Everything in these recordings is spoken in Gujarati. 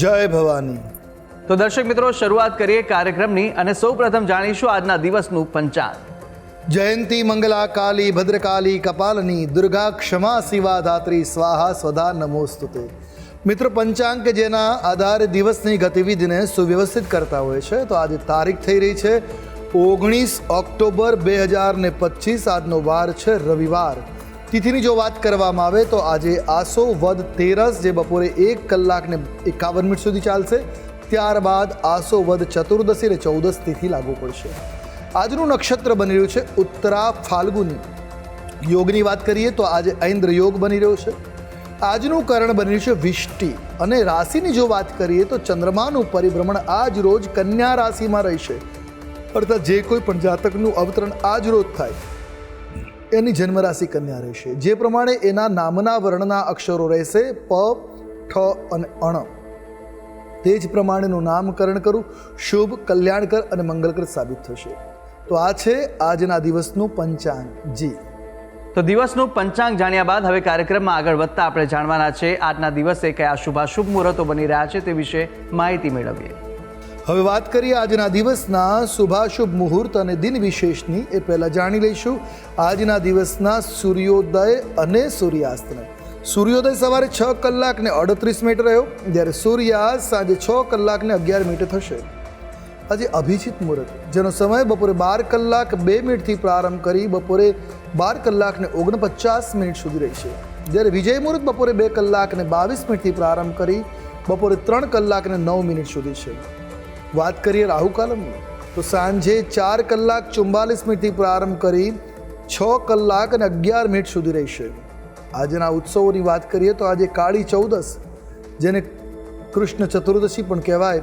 જય ભવાની. તો દર્શક મિત્રો શરૂઆત કરીએ કાર્યક્રમની અને સૌપ્રથમ જાણીશું આજના દિવસનું પંચાંગ જયંતી મંગલા કાલી ભદ્રકાલી કપાલની દુર્ગા ક્ષમા શિવા ધાત્રી સ્વાહા સ્વધા નમોસ્તુતે. મિત્રો પંચાંગ કે જેના આધારે દિવસની ગતિવિધિને સુવ્યવસ્થિત કરતા હોય છે તો આજે તારીખ થઈ રહી છે ઓગણીસ ઓક્ટોબર બે હજાર ને પચીસ આજનો વાર છે રવિવાર. તિથિની જો વાત કરવામાં આવે તો આજે આસો વદ તેરસ જે બપોરે એક કલાકને એકાવન મિનિટ સુધી ચાલશે. ત્યારબાદ આસો વદ ચતુર્દશી અને ચૌદસ તિથિ લાગુ પડશે. આજનું નક્ષત્ર બની રહ્યું છે ઉત્તરા ફાલ્ગુની. યોગની વાત કરીએ તો આજે ઐન્દ્ર યોગ બની રહ્યો છે. આજનું કરણ બની રહ્યું છે વિષ્ટિ અને રાશિની જો વાત કરીએ તો ચંદ્રમાનું પરિભ્રમણ આજ રોજ કન્યા રાશિમાં રહેશે. અર્થાત જે કોઈ પણ જાતકનું અવતરણ આજ રોજ થાય. એની જન્મરાશિ કન્યા રહેશે. જે પ્રમાણે એના નામના વર્ણના અક્ષરો રહેશે પ, ઠ અને અણ. તે જ પ્રમાણેનું નામકરણ કરું, શુભ, કલ્યાણકર અને મંગલકર સાબિત થશે. તો આ છે આજના દિવસનું પંચાંગ. જી. તો દિવસનું પંચાંગ જાણ્યા બાદ હવે કાર્યક્રમમાં આગળ વધતા આપણે જાણવાના છે આજના દિવસે કયા શુભાશુભ મુહૂર્તો બની રહ્યા છે તે વિશે માહિતી મેળવીએ. હવે વાત કરીએ આજના દિવસના શુભાશુભ મુહૂર્ત અને દિન વિશેષની, એ પહેલાં જાણી લઈશું. આજના દિવસના સૂર્યોદય અને સૂર્યાસ્તને. સૂર્યોદય સવારે છ કલાક ને અડત્રીસ મિનિટ રહ્યો, જ્યારે સૂર્યાસ્ત સાંજે છ કલાક ને અગિયાર મિનિટે થશે. આજે અભિજીત મુહૂર્ત, જેનો સમય બપોરે બાર કલાક બે મિનિટથી પ્રારંભ કરી બપોરે બાર કલાક ને ઓગણપચાસ મિનિટ સુધી રહેશે જ્યારે વિજય મુહૂર્ત બપોરે બે કલાક ને બાવીસ મિનિટથી પ્રારંભ કરી બપોરે ત્રણ કલાક ને નવ મિનિટ સુધી છે. વાત કરીએ રાહુ કાલમની, તો સાંજે ચાર કલાક ચુમ્બાલીસ મિનિટથી પ્રારંભ કરી છ કલાક અને અગિયાર મિનિટ સુધી રહેશે. આજના ઉત્સવોની વાત કરીએ તો આજે કાળી ચૌદસ, જેને કૃષ્ણ ચતુર્દશી પણ કહેવાય,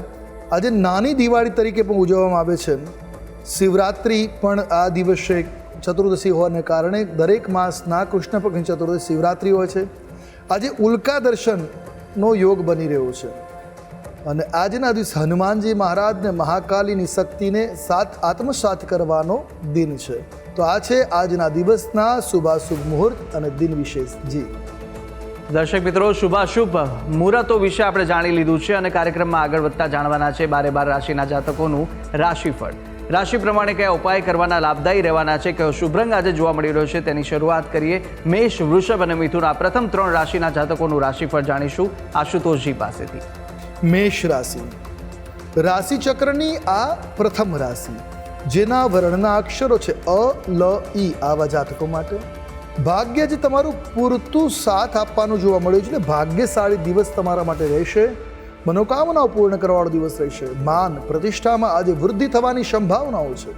આજે નાની દિવાળી તરીકે પણ ઉજવવામાં આવે છે. શિવરાત્રિ પણ આ દિવસે ચતુર્દશી હોવાને કારણે દરેક માસના કૃષ્ણ પક્ષની ચતુર્દશી શિવરાત્રિ હોય છે. આજે ઉલ્કા દર્શનનો યોગ બની રહ્યો છે. અને આજના દિવસ હનુમાનજી મહારાજને મહાકાલીની શક્તિને સાથ આત્મસાત કરવાનો દિન છે. તો આ છે આજના દિવસના શુભાશુભ મુહૂર્ત અને દિન વિશેષ જી. દર્શક મિત્રો, શુભાશુભ મુહૂર્તો વિશે આપણે જાણી લીધું છે અને કાર્યક્રમમાં આગળ વધતા જાણવાના છે બારે બાર રાશિના જાતકોનું રાશિફળ. રાશિ પ્રમાણે કયા ઉપાય કરવાના લાભદાયી રહેવાના છે, કયો શુભ રંગ આજે જોવા મળી રહ્યો છે તેની શરૂઆત કરીએ મેષ, વૃષભ અને મિથુન આ પ્રથમ ત્રણ રાશિના જાતકોનું રાશિફળ જાણીશું આશુતોષજી પાસેથી. મેષ રાશિ. રાશિ ચક્રની આ પ્રથમ રાશિ, જેના વર્ણના અક્ષરો છે અ, લ ઈ આવા જાતકો માટે. ભાગ્ય જે તમારું પૂરતું સાથ આપવાનું જોવા મળ્યું છે ને, ભાગ્યશાળી દિવસ તમારા માટે રહેશે. મનોકામનાઓ પૂર્ણ કરવાવાળો દિવસ રહેશે. માન, પ્રતિષ્ઠામાં આજે વૃદ્ધિ થવાની સંભાવનાઓ છે.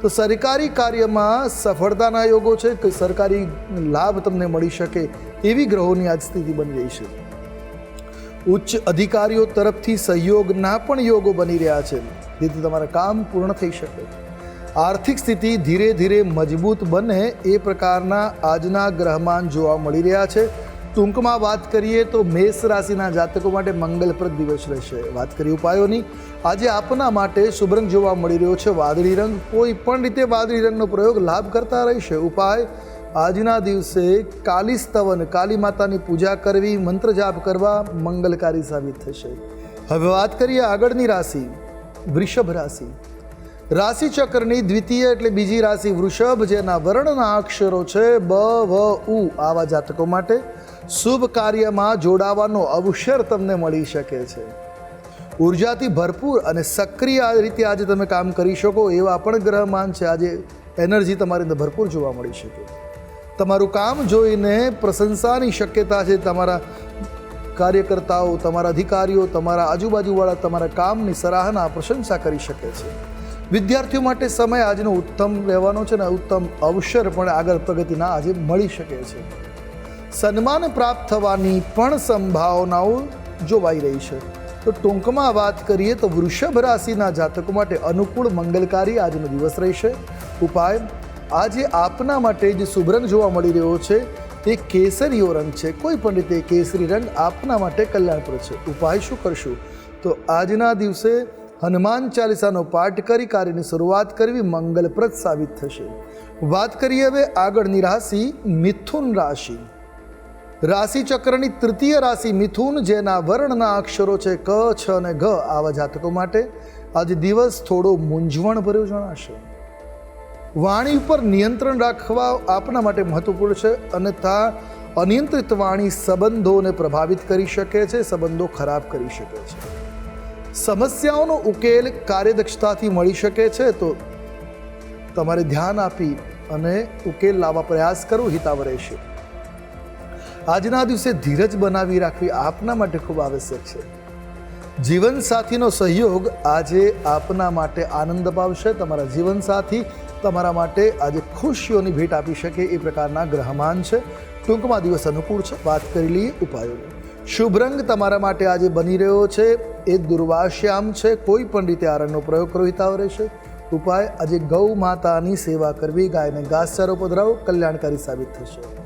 તો સરકારી કાર્યમાં સફળતાના યોગો છે કે સરકારી લાભ તમને મળી શકે એવી ગ્રહોની આજ સ્થિતિ બની રહી છે. ઉચ્ચ અધિકારીઓ તરફથી સહયોગના પણ યોગો બની રહ્યા છે. જેથી તમારા કામ પૂર્ણ થઈ શકે. આર્થિક સ્થિતિ ધીરે ધીરે મજબૂત બને એ પ્રકારના આજના ગ્રહમાન જોવા મળી રહ્યા છે. ટૂંકમાં વાત કરીએ તો મેષ રાશિના જાતકો માટે મંગલપ્રદ દિવસ રહેશે. વાત કરીએ ઉપાયોની. આજે આપના માટે શુભ રંગ જોવા મળી રહ્યો છે. વાદળી રંગ કોઈ પણ રીતે વાદળી રંગનો પ્રયોગ લાભ કરતા રહેશે. ઉપાય આજના દિવસે કાલી સ્તવન, કાલી માતાની પૂજા કરવી, મંત્ર જાપ કરવા મંગલકારી સાબિત થશે. હવે વાત કરીએ આગળની રાશિ, વૃષભ રાશિ. રાશિ ચક્રની દ્વિતીય એટલે બીજી રાશિ વૃષભ, જેના વર્ણના અક્ષરો છે બ, વ, ઉ. આવા જાતકો માટે શુભ કાર્યમાં જોડાવાનો અવસર તમને મળી શકે છે. ઉર્જાથી ભરપૂર અને સક્રિય રીતે આજે તમે કામ કરી શકો એવા પણ ગ્રહમાન છે. આજે એનર્જી તમારી અંદર ભરપૂર જોવા મળી શકે. તમારું કામ જોઈને પ્રશંસાની શક્યતા છે તમારા કાર્યકર્તાઓ, તમારા અધિકારીઓ, તમારા આજુબાજુવાળા તમારા કામની સરાહના, પ્રશંસા કરી શકે છે. વિદ્યાર્થીઓ માટે સમય આજનો ઉત્તમ રહેવાનો છે ને ઉત્તમ અવસર પણ આગળ પ્રગતિના આજે મળી શકે છે. સન્માન પ્રાપ્ત થવાની પણ સંભાવનાઓ જોવાઈ રહી છે. તો ટૂંકમાં વાત કરીએ તો વૃષભ રાશિના જાતકો માટે અનુકૂળ મંગલકારી આજનો દિવસ રહેશે. ઉપાય આજે આપના માટે જે શુભ રંગ જોવા મળી રહ્યો છે. તે કેસરીયો રંગ છે. કોઈ પણ રીતે કેસરી રંગ આપના માટે કલ્યાણપ્રદ છે. ઉપાય શું કરશું? તો આજના દિવસે હનુમાન ચાલીસાનો પાઠ કરી કાર્યની શરૂઆત કરવી મંગલપ્રદ સાબિત થશે. વાત કરીએ હવે આગળની રાશિ મિથુન રાશિ. રાશિ ચક્રની તૃતીય રાશિ મિથુન, જેના વર્ણના અક્ષરો છે ક, છ અને ઘ આવા જાતકો માટે. આજે દિવસ થોડો મૂંઝવણ ભર્યો જણાશે. વાણી ઉપર નિયંત્રણ રાખવા આપના માટે મહત્વપૂર્ણ છે અને તા અનિયંત્રિત વાણી સંબંધોને પ્રભાવિત કરી શકે છે, સંબંધો ખરાબ કરી શકે છે. સમસ્યાઓનો ઉકેલ કાર્યદક્ષતાથી મળી શકે છે, તો તમારે ધ્યાન આપી અને ઉકેલ લાવવા પ્રયાસ કરવો હિતાવ રહેશે. આજના દિવસે ધીરજ બનાવી રાખવી આપના માટે ખૂબ આવશ્યક છે. જીવનસાથીનો સહયોગ આજે આપના માટે આનંદ અપાવશે. તમારા જીવનસાથી તમારા માટે આજે ખુશીઓની ભેટ આપી શકે એ પ્રકારના ગ્રહમાન છે. ટૂંકમાં દિવસ અનુકૂળ છે. વાત કરી લઈએ ઉપાયોની શુભ રંગ તમારા માટે આજે બની રહ્યો છે. એ દુર્વાશ્યામ છે. કોઈ પણ રીતે આ પ્રયોગ કરો હિતાવ રહેશે. ઉપાય, આજે ગૌ માતાની સેવા કરવી. ગાયને ઘાસચારો પધરાવો. કલ્યાણકારી સાબિત થશે.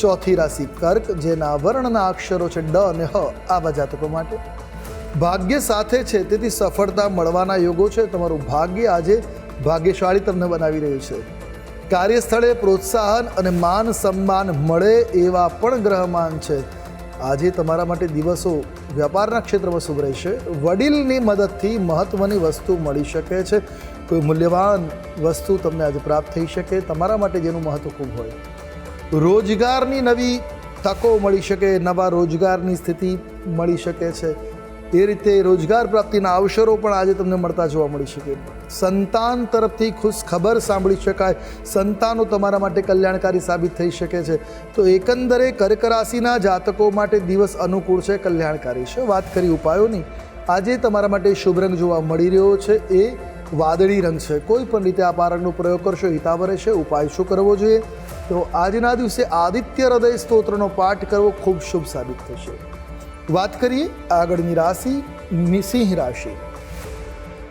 ચોથી રાશિ કર્ક, જેના વર્ણના અક્ષરો છે ડ અને હ, આવા જાતકો માટે. ભાગ્ય સાથે છે, તેથી સફળતા મળવાના યોગો છે. તમારું ભાગ્ય આજે ભાગ્યશાળી તમને બનાવી રહ્યું છે. કાર્યસ્થળે પ્રોત્સાહન અને માન સન્માન મળે એવા પણ ગ્રહમાન છે. આજે તમારા માટે દિવસો વ્યાપારના ક્ષેત્રમાં શુભ રહેશે. વડીલની મદદથી મહત્ત્વની વસ્તુ મળી શકે છે. કોઈ મૂલ્યવાન વસ્તુ તમને આજે પ્રાપ્ત થઈ શકે. તમારા માટે જેનું મહત્ત્વ ખૂબ હોય. રોજગારની નવી તકો મળી શકે, નવા રોજગારની સ્થિતિ મળી શકે છે. એ રીતે રોજગાર પ્રાપ્તિના અવસરો પણ આજે તમને મળતા જોવા મળી શકે. સંતાન તરફથી ખુશ ખબર સાંભળી શકાય. સંતાનો તમારા માટે કલ્યાણકારી સાબિત થઈ શકે છે. તો એકંદરે કર્ક રાશિના જાતકો માટે દિવસ અનુકૂળ છે, કલ્યાણકારી છે. વાત કરી ઉપાયોની. આજે તમારા માટે શુભ રંગ જોવા મળી રહ્યો છે. એ વાદળી રંગ છે. કોઈ પણ રીતે આ પારંગનો પ્રયોગ કરશો હિતાવ રહેશે ઉપાય શું કરવો જોઈએ? તો આજના દિવસે આદિત્ય હૃદય સ્તોત્રનો પાઠ કરવો ખૂબ શુભ સાબિત થશે. વાત કરીએ આગળની રાશિ સિંહ રાશિ.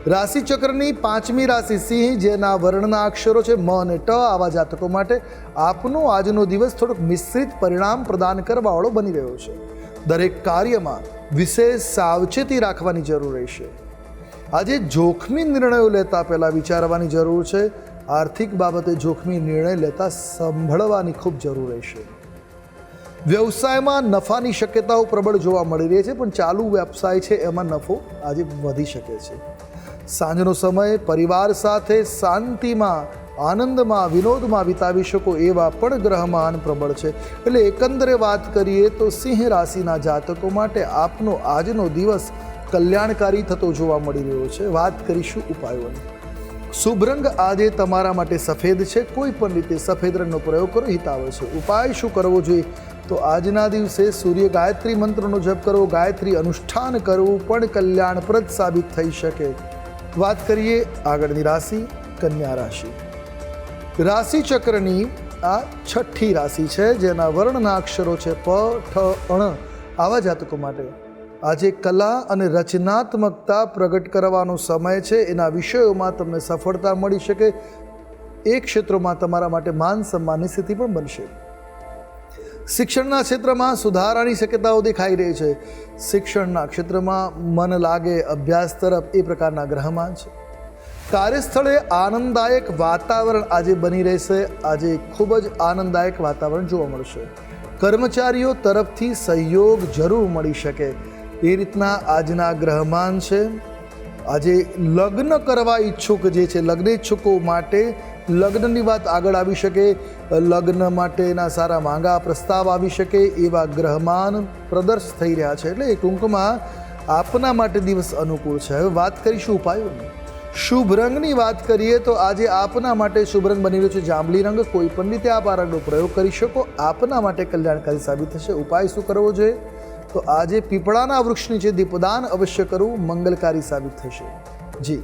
રાશિ ચક્રની પાંચમી રાશિ સિંહ, જેના વર્ણના અક્ષરો છે મ અને ટ, આવા જાતકો માટે આપનો આજનો દિવસ થોડોક મિશ્રિત પરિણામ પ્રદાન કરવાવાળો બની રહ્યો છે. દરેક કાર્યમાં વિશેષ સાવચેતી રાખવાની જરૂર રહેશે. આજે જોખમી નિર્ણયો લેતા પહેલાં વિચારવાની જરૂર છે. આર્થિક બાબતે જોખમી નિર્ણય લેતા સંભળવાની ખૂબ જરૂર રહેશે. વ્યવસાયમાં નફાની શક્યતાઓ પ્રબળ જોવા મળી રહી છે, પણ ચાલુ વ્યવસાય છે એમાં નફો આજે વધી શકે છે. સાંજનો સમય પરિવાર સાથે શાંતિમાં, આનંદમાં, વિનોદમાં વિતાવી શકો એવા પણ ગ્રહમાન પ્રબળ છે. એટલે એકંદરે વાત કરીએ તો સિંહ રાશિના જાતકો માટે આપનો આજનો દિવસ કલ્યાણકારી થતો જોવા મળી રહ્યો છે. વાત કરીશું ઉપાયોની. શુભ રંગ આજે તમારા માટે સફેદ છે. કોઈ પણ રીતે સફેદ રંગનો પ્રયોગ કરો હિતાવ છે. ઉપાય શું કરવો જોઈએ? તો આજના દિવસે સૂર્ય ગાયત્રી મંત્રનો જપ કરવો ગાયત્રી અનુષ્ઠાન કરવું પણ કલ્યાણપ્રદ સાબિત થઈ શકે. વાત કરીએ આગળની રાશિ, કન્યા રાશિ. રાશિ ચક્રની આ છઠ્ઠી રાશિ છે, જેના વર્ણના અક્ષરો છે પ, ઠ, અણ. આવા જાતકો માટે. આજે કલા અને રચનાત્મકતા પ્રગટ કરવાનો સમય છે. એના વિષયોમાં તમને સફળતા મળી શકે. એ ક્ષેત્રોમાં તમારા માટે માન સન્માનની સ્થિતિ પણ બનશે. શિક્ષણના ક્ષેત્રમાં સુધારાની શક્યતાઓ દેખાઈ રહી છે. શિક્ષણના ક્ષેત્રમાં મન લાગે, અભ્યાસ તરફ એ પ્રકારના ગ્રહમાં છે. કાર્યસ્થળે આનંદદાયક વાતાવરણ આજે બની રહેશે. આજે ખૂબ જ આનંદદાયક વાતાવરણ જોવા મળશે. કર્મચારીઓ તરફથી સહયોગ જરૂર મળી શકે. એ રીતના આજના ગ્રહમાન છે. આજે લગ્ન કરવા ઈચ્છુક જે છે લગ્ન ઈચ્છુકો માટે લગ્નની વાત આગળ આવી શકે. લગ્ન માટેના સારા માંગા પ્રસ્તાવ આવી શકે એવા ગ્રહમાન પ્રદર્શ થઈ રહ્યા છે. એટલે એ ટૂંકમાં આપના માટે દિવસ અનુકૂળ છે. હવે વાત કરીશું ઉપાયોની. શુભ રંગની વાત કરીએ તો આજે આપના માટે શુભ રંગ બની રહ્યો છે. જાંબલી રંગ કોઈ પણ રીતે આપ આ રંગનો પ્રયોગ કરી શકો. આપના માટે કલ્યાણકારી સાબિત થશે. ઉપાય શું કરવો જોઈએ? તો આજે પીપળાના વૃક્ષની જે દીપદાન અવશ્ય કરવું મંગલકારી સાબિત થશે. જી.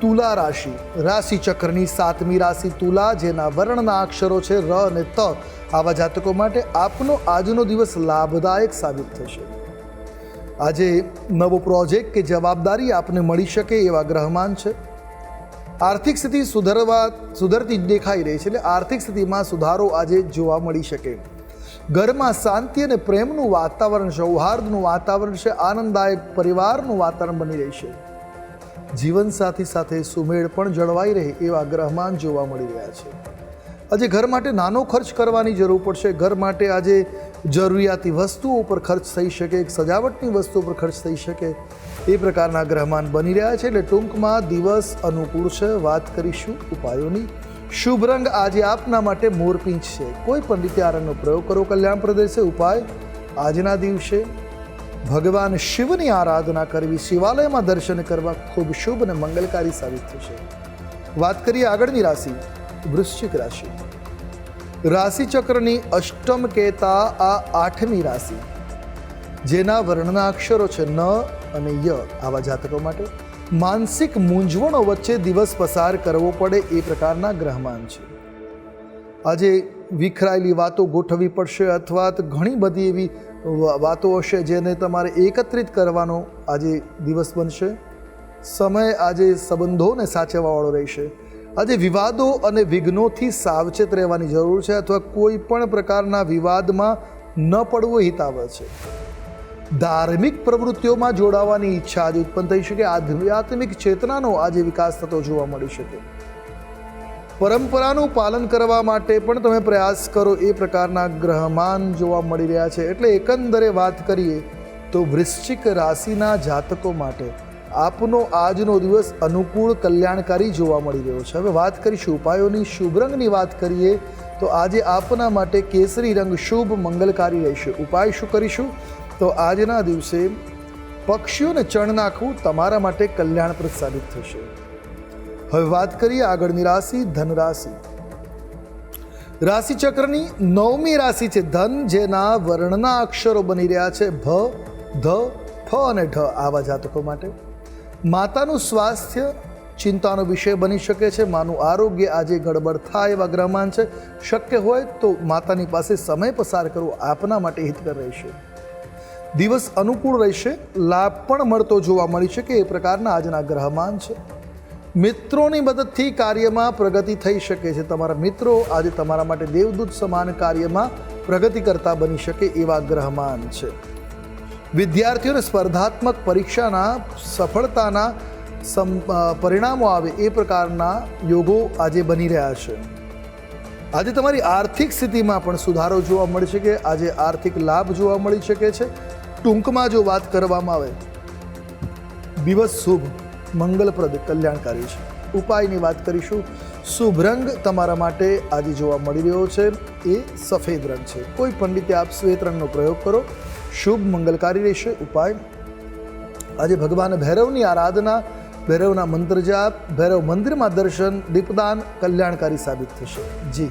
તુલા રાશિ. રાશિ ચક્રની સાતમી રાશિ તુલા, જેના વર્ણના અક્ષરો છે ર અને ત. આવા જાતકો માટે આપનો આજનો દિવસ લાભદાયક સાબિત થશે. આજે નવો પ્રોજેક્ટ કે જવાબદારી આપને મળી શકે એવા ગ્રહમાન છે. આર્થિક સ્થિતિ સુધરવા, સુધરતી જ દેખાઈ રહી છે એટલે આર્થિક સ્થિતિમાં સુધારો આજે જોવા મળી શકે. ઘરમાં શાંતિ અને પ્રેમનું વાતાવરણ, સૌહાર્દનું વાતાવરણ છે, આનંદદાયક પરિવારનું વાતાવરણ બની રહેશે જીવનસાથી સાથે સુમેળ પણ જળવાઈ રહે એવા ગ્રહમાન જોવા મળી રહ્યા છે. આજે ઘર માટે નાનો ખર્ચ કરવાની જરૂર પડશે. ઘર માટે આજે જરૂરિયાતી વસ્તુઓ પર ખર્ચ થઈ શકે, એક સજાવટની વસ્તુઓ પર ખર્ચ થઈ શકે એ પ્રકારના ગ્રહમાન બની રહ્યા છે. એટલે ટૂંકમાં દિવસ અનુકૂળ છે. વાત કરીશું ઉપાયોની. શુભ રંગ આજે આપના માટે મોરપીંછ છે. કોઈ પણ રીતે આ રંગનો પ્રયોગ કરો. કલ્યાણ પ્રદેશે ઉપાય આજના દિવસે ભગવાન શિવની આરાધના કરવી, શિવાલયમાં દર્શન કરવા ખૂબ શુભ અને મંગલકારી સાબિત થશે. વાત કરીએ આગળની રાશિ, વૃશ્ચિક રાશિ. રાશિ ચક્રની અષ્ટમ કહેતા આ આઠમી રાશિ. જેના વર્ણના અક્ષરો છે ન અને ય આવા જાતકો માટે. માનસિક મૂંઝવણો વચ્ચે દિવસ પસાર કરવો પડે એ પ્રકારના ગ્રહમાન છે. આજે વિખરાયેલી વાતો ગોઠવવી પડશે અથવા ઘણી બધી એવી વાતો હશે જેને તમારે એકત્રિત કરવાનો આજે દિવસ બનશે. સમય આજે સંબંધોને સાચવવાવાળો રહેશે. આજે વિવાદો અને વિઘ્નોથી સાવચેત રહેવાની જરૂર છે અથવા કોઈ પણ પ્રકારના વિવાદમાં ન પડવું હિતાવહ છે. ધાર્મિક પ્રવૃત્તિઓમાં જોડાવાની ઈચ્છા આજે ઉત્પન્ન થઈ શકે. આધ્યાત્મિક ચેતનાનો આજે વિકાસ થતો જોવા મળી શકે. પરંપરાનું પાલન કરવા માટે પણ તમે પ્રયાસ કરો એ પ્રકારના ગ્રહમાન જોવા મળી રહ્યા છે. એટલે એકંદરે વાત કરીએ તો વૃશ્ચિક રાશિના જાતકો માટે આપનો આજનો દિવસ અનુકૂળ કલ્યાણકારી જોવા મળી રહ્યો છે. હવે વાત કરીશું ઉપાયોની. શુભ રંગની વાત કરીએ તો આજે આપના માટે કેસરી રંગ શુભ મંગલકારી રહેશે. ઉપાય શું કરીશું? તો આજના દિવસે પક્ષીઓને ચણ નાખવું તમારા માટે કલ્યાણપ્રદ સાબિત થશે. હવે વાત કરીએ આગળની રાશિ, ધન રાશિ. રાશિ ચક્રની નવમી રાશિ છે ધન, જેના વર્ણના અક્ષરો બની રહ્યા છે ભ, ધ ફ અને ઢ આવા જાતકો માટે. માતાનું સ્વાસ્થ્ય ચિંતાનો વિષય બની શકે છે. માનું આરોગ્ય આજે ગડબડ થાય એવા ગ્રહમાન છે. શક્ય હોય તો માતાની પાસે સમય પસાર કરવો આપના માટે હિતકર રહેશે. દિવસ અનુકૂળ રહેશે. લાભ પણ મળતો જોવા મળી શકે એ પ્રકારના આજના ગ્રહમાન છે. મિત્રોની મદદથી કાર્યમાં પ્રગતિ થઈ શકે છે. તમારા મિત્રો આજે તમારા માટે દેવદૂત સમાન કાર્યમાં પ્રગતિ કરતા બની શકે એવા ગ્રહમાન છે. વિદ્યાર્થીઓને સ્પર્ધાત્મક પરીક્ષાના સફળતાના પરિણામો આવે એ પ્રકારના યોગો આજે બની રહ્યા છે. આજે તમારી આર્થિક સ્થિતિમાં પણ સુધારો જોવા મળી શકે. આજે આર્થિક લાભ જોવા મળી શકે છે. ટૂંકમાં જો વાત કરવામાં આવે, દિવસ શુભ. મંગલપ્રદ કલ્યાણકારી છે. ઉપાયની વાત કરીશું. શુભ રંગ તમારા માટે આજે જોવા મળી રહ્યો છે. એ સફેદ રંગ છે. કોઈ પંડિતે આપ શ્વેત રંગનો પ્રયોગ કરો. શુભ મંગલકારી રહેશે. ઉપાય. આજે ભગવાન ભૈરવની આરાધના, ભૈરવના મંત્ર જાપ, ભૈરવ મંદિરમાં દર્શન, દીપદાન કલ્યાણકારી સાબિત થશે. જી.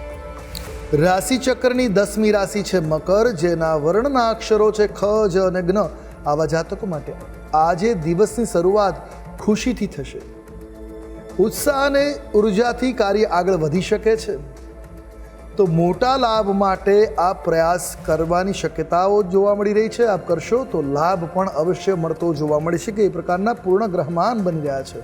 રાશિ ચક્રની દસમી રાશિ છે મકર, જેના વર્ણના અક્ષરો છે ખ, જ અને જ્ઞ આવા જાતકો માટે આજે દિવસની શરૂઆત ખુશીથી થશે. ઉત્સાહ અને ઉર્જાથી કાર્ય આગળ વધી શકે છે. તો મોટા લાભ માટે આ પ્રયાસ કરવાની શક્યતાઓ જોવા મળી રહી છે. આપ કરશો તો લાભ પણ અવશ્ય મળતો જોવા મળી શકે. એ પ્રકારના પૂર્ણ ગ્રહમાન બની રહ્યા છે.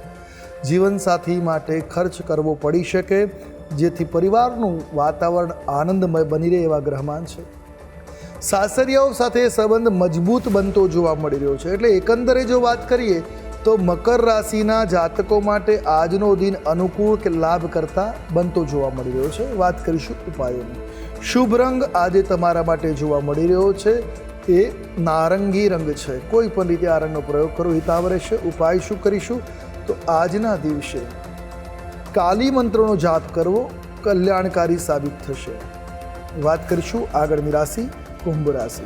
જીવનસાથી માટે ખર્ચ કરવો પડી શકે. જેથી પરિવારનું વાતાવરણ આનંદમય બની રહે એવા ગ્રહમાન છે. સાસરિયાઓ સાથે સંબંધ મજબૂત બનતો જોવા મળી રહ્યો છે. એટલે એકંદરે જો વાત કરીએ, તો મકર રાશિના જાતકો માટે આજનો દિન અનુકૂળ કે લાભ કરતા બનતો જોવા મળી રહ્યો છે. વાત કરીશું ઉપાયોની. શુભ રંગ આજે તમારા માટે જોવા મળી રહ્યો છે. એ નારંગી રંગ છે. કોઈ પણ રીતે આ રંગનો પ્રયોગ કરો હિતાવ રહેશે ઉપાય શું કરીશું? તો આજના દિવસે કાલી મંત્રનો જાપ કરવો કલ્યાણકારી સાબિત થશે. વાત કરીશું આગળની રાશિ, કુંભ રાશિ.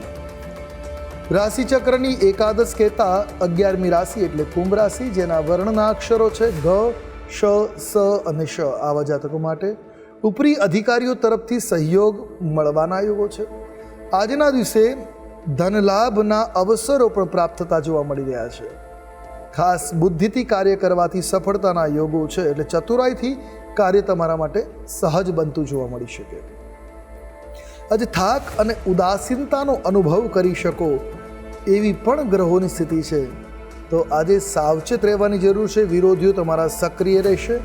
રાશિ ચક્રની એકાદશ કહેતા અગિયારમી રાશિ એટલે કુંભ રાશિ, જેના વર્ણના અક્ષરો છે ઘ, શ, સ અને શ. આવા જાતકો માટે ઉપરી અધિકારીઓ તરફથી સહયોગ મળવાના યોગો છે. આજના દિવસે ધનલાભના અવસરો પણ પ્રાપ્ત થતા જોવા મળી રહ્યા છે. ખાસ બુદ્ધિથી કાર્ય કરવાથી સફળતાના યોગો છે એટલે ચતુરાઈથી કાર્ય તમારા માટે સહજ બનતું જોવા મળી શકે. આજે થાક અને ઉદાસીનતાનો અનુભવ કરી શકો એવી પણ ગ્રહોની સ્થિતિ છે. તો આજે સાવચેત રહેવાની જરૂર છે, વિરોધીઓ તમારા સક્રિય રહેશે.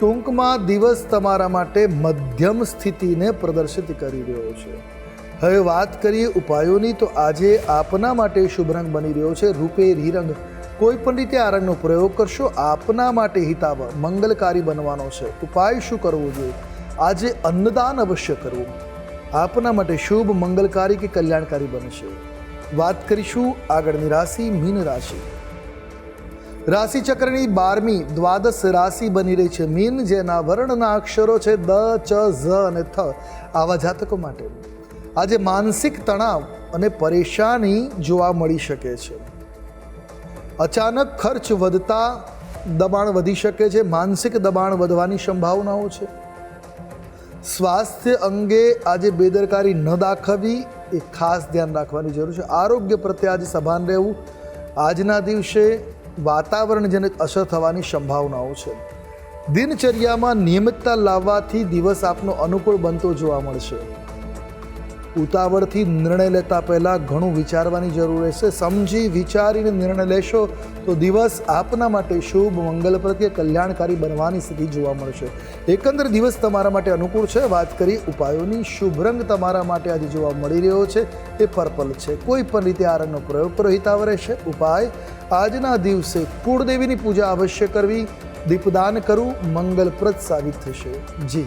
ટૂંકમાં દિવસ તમારા માટે મધ્યમ સ્થિતિને પ્રદર્શિત કરી રહ્યો છે. હવે વાત કરીએ ઉપાયોની, તો આજે આપના માટે શુભ રંગ બની રહ્યો છે રૂપેરી રંગ કોઈ પણ રીતે આ રંગનો પ્રયોગ કરશો, આપના માટે હિતાવ મંગલકારી બનવાનો છે. ઉપાય શું કરવો જોઈએ? આજે અન્નદાન અવશ્ય કરવું. આપના માટે શુભ, મંગલકારી કે કલ્યાણકારી બનશે વાત કરીશું આગળની રાશિ, મીન રાશિ. રાશિ ચક્રની બારમી દ્વાદશ રાશિ બની રહી છે મીન, જેના વર્ણના અક્ષરો છે દ, ચ, ઝ અને થ આવા જાતકો માટે. આજે માનસિક તણાવ અને પરેશાની જોવા મળી શકે છે. અચાનક ખર્ચ વધતા દબાણ વધી શકે છે, માનસિક દબાણ વધવાની સંભાવનાઓ છે. સ્વાસ્થ્ય અંગે આજે બેદરકારી ન દાખવવી એ ખાસ ધ્યાન રાખવાની જરૂર છે. આરોગ્ય પ્રત્યે આજે સભાન રહેવું આજના દિવસે વાતાવરણ જનિત અસર થવાની સંભાવનાઓ છે. દિનચર્યામાં નિયમિતતા લાવવાથી દિવસ આપનો અનુકૂળ બનતો જોવા મળશે. ઉતાવળથી નિર્ણય લેતા પહેલાં ઘણું વિચારવાની જરૂર રહેશે. સમજી વિચારીને નિર્ણય લેશો તો દિવસ આપના માટે શુભ, મંગલ પ્રત્યે કલ્યાણકારી બનવાની સ્થિતિ જોવા મળશે. એકંદર દિવસ તમારા માટે અનુકૂળ છે. વાત કરી ઉપાયોની. શુભ રંગ તમારા માટે આજે જોવા મળી રહ્યો છે. એ પર્પલ છે. કોઈ પણ રીતે આ રંગનો પ્રયોગ કરો હિતાવ રહેશે. ઉપાય, આજના દિવસે કુળદેવીની પૂજા અવશ્ય કરવી. દીપદાન કરવું. મંગલપ્રદ સાબિત થશે. જી.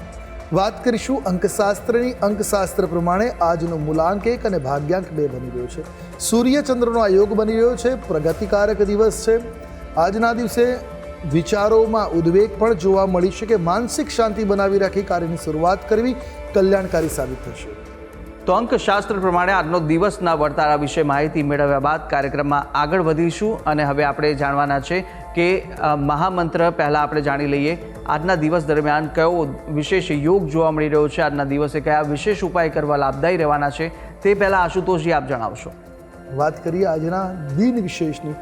વાત કરીશું અંકશાસ્ત્રની. અંકશાસ્ત્ર પ્રમાણે આજનો મૂલાંક એક અને ભાગ્યાંક બે બની રહ્યો છે. સૂર્ય ચંદ્રનો આ યોગ બની રહ્યો છે. પ્રગતિકારક દિવસ છે. આજના દિવસે વિચારોમાં ઉદ્વેગ પણ જોવા મળી શકે. માનસિક શાંતિ બનાવી રાખી કાર્યની શરૂઆત કરવી કલ્યાણકારી સાબિત થશે. તો અંકશાસ્ત્ર પ્રમાણે આજનો દિવસના વર્તારા વિશે માહિતી મેળવ્યા બાદ કાર્યક્રમમાં આગળ વધીશું. અને હવે આપણે જાણવાના છે કે મહામંત્ર પહેલાં આપણે જાણી લઈએ. આજના દિવસ દરમિયાન કયો વિશેષ યોગ જોવા મળી રહ્યો છે? આજના દિવસે કયા વિશેષ ઉપાય કરવા લાભદાયી રહેવાના છે? તે પહેલાં આશુતોષજી આપ જણાવશો. વાત કરીએ આજના દિન વિશેષની,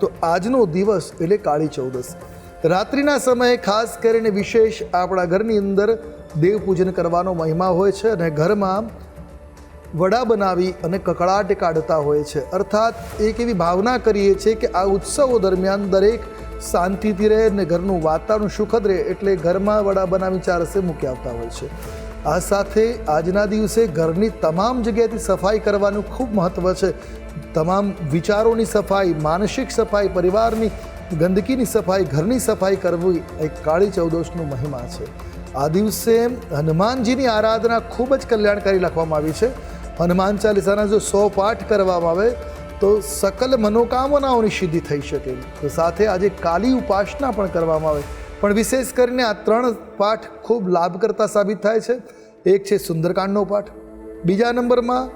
તો આજનો દિવસ એટલે કાળી ચૌદસ. રાત્રિના સમયે ખાસ કરીને વિશેષ આપણા ઘરની અંદર દેવ પૂજન કરવાનો મહિમા હોય છે અને ઘરમાં વડા બનાવી અને કકળાટ કાઢતા હોય છે. અર્થાત એક એવી ભાવના કરીએ છીએ કે આ ઉત્સવો દરમિયાન દરેક શાંતિથી રહે અને ઘરનું વાતાવરણ સુખદ રહે એટલે ઘરમાં વડા બનાવી ચાર રસ્તે મૂકી આવતા હોય છે. આ સાથે આજના દિવસે ઘરની તમામ જગ્યાએથી સફાઈ કરવાનું ખૂબ મહત્ત્વ છે. તમામ વિચારોની સફાઈ, માનસિક સફાઈ, પરિવારની ગંદકીની સફાઈ, ઘરની સફાઈ કરવી એ કાળી ચૌદશનો મહિમા છે. આ દિવસે હનુમાનજીની આરાધના ખૂબ જ કલ્યાણકારી લખવામાં આવી છે. હનુમાન ચાલીસાના જો સો પાઠ કરવામાં આવે તો સકલ મનોકામનાઓની સિદ્ધિ થઈ શકે. તો સાથે આજે કાલી ઉપાસના પણ કરવામાં આવે. પણ વિશેષ કરીને આ ત્રણ પાઠ ખૂબ લાભકર્તા સાબિત થાય છે. એક છે સુંદરકાંડનો પાઠ. બીજા નંબરમાં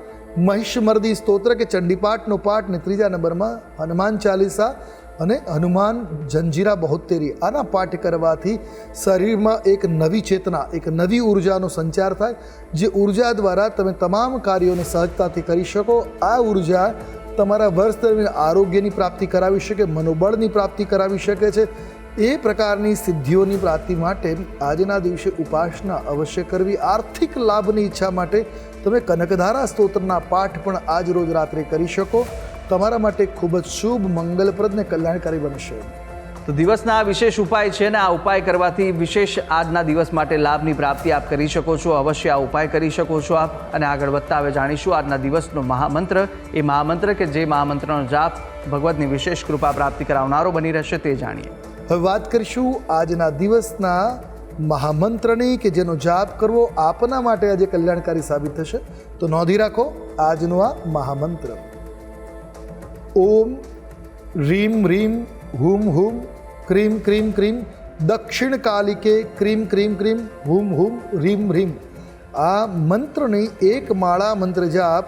મહિષમર્દી સ્તોત્ર કે ચંડીપાઠનો પાઠ ને ત્રીજા નંબરમાં હનુમાન ચાલીસા અને હનુમાન જંજીરા બહોત્તેરી. આના પાઠ કરવાથી શરીરમાં એક નવી ચેતના, એક નવી ઉર્જાનો સંચાર થાય. જે ઊર્જા દ્વારા તમે તમામ કાર્યોને સહજતાથી કરી શકો. આ ઊર્જા તમારા વર્ષ દરમિયાન આરોગ્યની પ્રાપ્તિ કરાવી શકે, મનોબળની પ્રાપ્તિ કરાવી શકે છે. એ પ્રકારની સિદ્ધિઓની પ્રાપ્તિ માટે આજના દિવસે ઉપાસના અવશ્ય કરવી. આર્થિક લાભની ઈચ્છા માટે તમે કનકધારા સ્તોત્રના પાઠ પણ આજ રોજ રાત્રે કરી શકો. તમારા માટે ખૂબ જ શુભ, મંગલપ્રદ ને કલ્યાણકારી બનશે. તો દિવસના આ વિશેષ ઉપાય છે ને આ ઉપાય કરવાથી વિશેષ આજના દિવસ માટે લાભની પ્રાપ્તિ આપ કરી શકો છો. અવશ્ય આ ઉપાય કરી શકો છો આપ. અને આગળ વધતા હવે જાણીશું આજના દિવસનો મહામંત્ર. એ મહામંત્ર કે જે મહામંત્રનો જાપ ભગવતની વિશેષ કૃપા પ્રાપ્તિ કરાવનારો બની રહેશે તે જાણીએ. હવે વાત કરીશું આજના દિવસના મહામંત્રની કે જેનો જાપ કરવો આપના માટે આજે કલ્યાણકારી સાબિત થશે. તો નોંધી રાખો આજનો આ મહામંત્ર. ઓમ, રીમ રીમ હુમ હુમ, ક્રીમ ક્રીમ ક્રીમ, દક્ષિણ કાલિકે ક્રીમ ક્રીમ ક્રીમ, હુમ હુમ, રીમ રીમ. આ મંત્રની એક માળા મંત્ર જાપ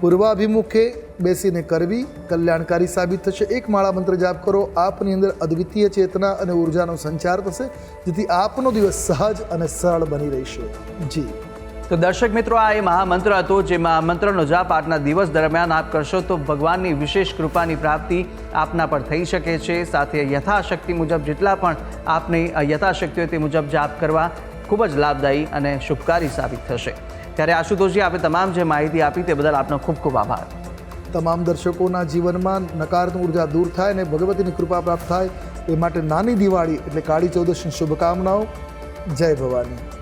પૂર્વાભિમુખે બેસીને કરવી કલ્યાણકારી સાબિત થશે. એક માળા મંત્ર જાપ કરો, આપની અંદર અદ્વિતીય ચેતના અને ઉર્જાનો સંચાર થશે, જેથી આપનો દિવસ સહજ અને સરળ બની રહેશે. જી. તો દર્શક મિત્રો, આ એ મહામંત્ર હતો જે મહામંત્રનો જાપ આજના દિવસ દરમિયાન આપ કરશો તો ભગવાનની વિશેષ કૃપાની પ્રાપ્તિ આપના પર થઈ શકે છે. સાથે યથાશક્તિ મુજબ જેટલા પણ આપની યથાશક્તિ હોય તે મુજબ જાપ કરવા ખૂબ જ લાભદાયી અને શુભકારી સાબિત થશે. ત્યારે આશુતોષજી, આપે તમામ જે માહિતી આપી તે બદલ આપનો ખૂબ ખૂબ આભાર. તમામ દર્શકોના જીવનમાં નકારાત્મક ઊર્જા દૂર થાય અને ભગવતીની કૃપા પ્રાપ્ત થાય એ માટે નાની દિવાળી એટલે કાળી ચૌદશની શુભકામનાઓ. જય ભવાની.